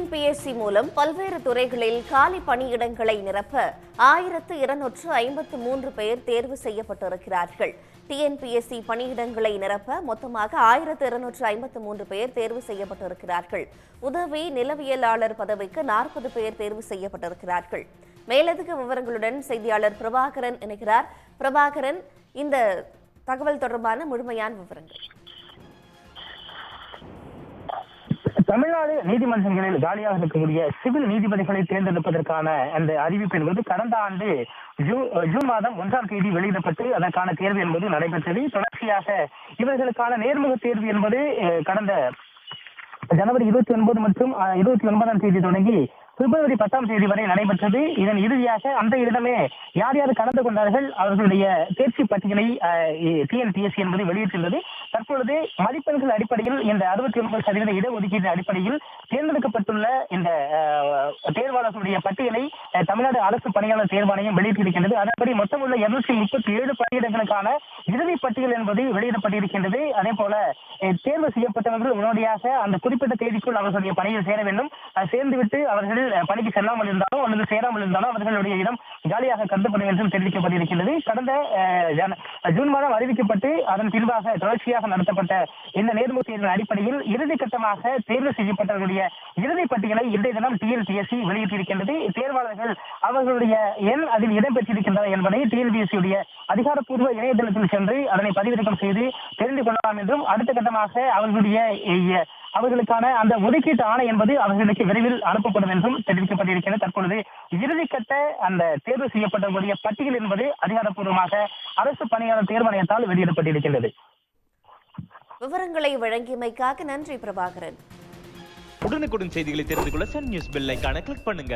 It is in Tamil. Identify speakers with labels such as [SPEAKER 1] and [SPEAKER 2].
[SPEAKER 1] டிஎன்பிஎஸ்சி மூலம் பல்வேறு துறைகளில் காலி பணியிடங்களை நிரப்ப ஆயிரத்து இருநூற்று ஐம்பத்து மூன்று பேர் தேர்வு செய்யப்பட்டிருக்கிறார்கள். டிஎன்பிஎஸ்சி பணியிடங்களை நிரப்ப மொத்தமாக ஆயிரத்து இருநூற்று ஐம்பத்து மூன்று பேர் தேர்வு செய்யப்பட்டிருக்கிறார்கள். உதவி நிலவியலாளர் பதவிக்கு நாற்பது பேர் தேர்வு செய்யப்பட்டிருக்கிறார்கள். மேலதிக விவரங்களுடன் செய்தியாளர் பிரபாகரன் இணைகிறார். பிரபாகரன் இந்த தகவல் தொடர்பான முழுமையான விவரங்கள்.
[SPEAKER 2] தமிழ்நாடு நீதிமன்றங்களில் காலியாக இருக்கக்கூடிய சிவில் நீதிபதிகளை தேர்ந்தெடுப்பதற்கான அந்த அறிவிப்பு என்பது கடந்த ஆண்டு ஜூன் மாதம் ஒன்றாம் தேதி வெளியிடப்பட்டு அதற்கான தேர்வு என்பது நடைபெற்றது. தொடர்ச்சியாக இவர்களுக்கான நேர்முக தேர்வு என்பது கடந்த ஜனவரி இருபத்தி ஒன்பது மற்றும் இருபத்தி ஒன்பதாம் தேதி தொடங்கி பிப்ரவரி பத்தாம் தேதி வரை நடைபெற்றது. இதன் இறுதியாக அந்த இடமே யார் யார் கலந்து கொண்டார்கள் அவர்களுடைய தேர்ச்சி பட்டியலை டிஎன்பிஎஸ்சி என்பது வெளியிட்டுள்ளது தற்பொழுது மதிப்பெண்கள் அடிப்படையில் இந்த அறுபத்தி ஒன்பது சதவீத இடஒதுக்கீடு அடிப்படையில் தேர்ந்தெடுக்கப்பட்டுள்ள இந்த தேர்வாளர்களுடைய பட்டியலை தமிழ்நாடு அரசு பணியாளர் தேர்வாணையம் வெளியிட்டிருக்கின்றது. அதன்படி மொத்தம் உள்ள இருநூற்றி முப்பத்தி ஏழு பணியிடங்களுக்கான இறுதி பட்டியல் என்பது வெளியிடப்பட்டிருக்கின்றது. அதே போல தேர்வு செய்யப்பட்டவர்கள் உடனடியாக அந்த குறிப்பிட்ட தேதிக்குள் அவர்களுடைய பணியில் சேர வேண்டும். சேர்ந்துவிட்டு அவர்கள் பணிக்கு செல்லாமல் இருந்தாலும் அல்லது சேராமல் இருந்தாலும் அவர்களுடைய இடம் காலியாக கருதப்படும் என்றும் தெரிவிக்கப்பட்டிருக்கிறது கடந்த ஜூன் மாதம் அறிவிக்கப்பட்டு அதன் பின்பாக தொடர்ச்சியாக நடத்தப்பட்ட இந்த நேர்முக தேர்வின் அடிப்படையில் இறுதி கட்டமாக தேர்வு செய்யப்பட்டவர்களுடைய இறுதி பட்டியலை இன்றைய தினம் டிஎன்பிஎஸ்சி வெளியிட்டிருக்கின்றது. தேர்வாளர்கள் அவர்களுடைய எண் அதில் இடம்பெற்றிருக்கின்றன என்பதை டிஎன்பிஎஸ்சி உடைய அதிகாரப்பூர்வ இணையதளத்தில் சென்று அதனை பதிவிறக்கம் செய்து தெரிந்து கொள்ளலாம் என்றும் அடுத்த கட்டமாக அவர்களுடைய அவர்களுக்கான அந்த ஒதுக்கீட்டு ஆணை என்பது அவர்களுக்கு விரைவில் அனுப்பப்படும் என்றும் தெரிவிக்கப்பட்டிருக்கிறது. தற்பொழுது இறுதிக்கட்ட அந்த தேர்வு செய்யப்பட்டவர்களுடைய பட்டியல் என்பது அதிகாரப்பூர்வமாக அரசு பணியாளர் தேர்வாணையத்தால் வெளியிடப்பட்டிருக்கின்றது.
[SPEAKER 1] விவரங்களை வழங்கியமைக்காக நன்றி பிரபாகரன்.
[SPEAKER 3] உடனுக்குடன் செய்திகளை தெரிந்து கொள்ள சன் நியூஸ் பெல் ஐக்கான கிளிக் பண்ணுங்க.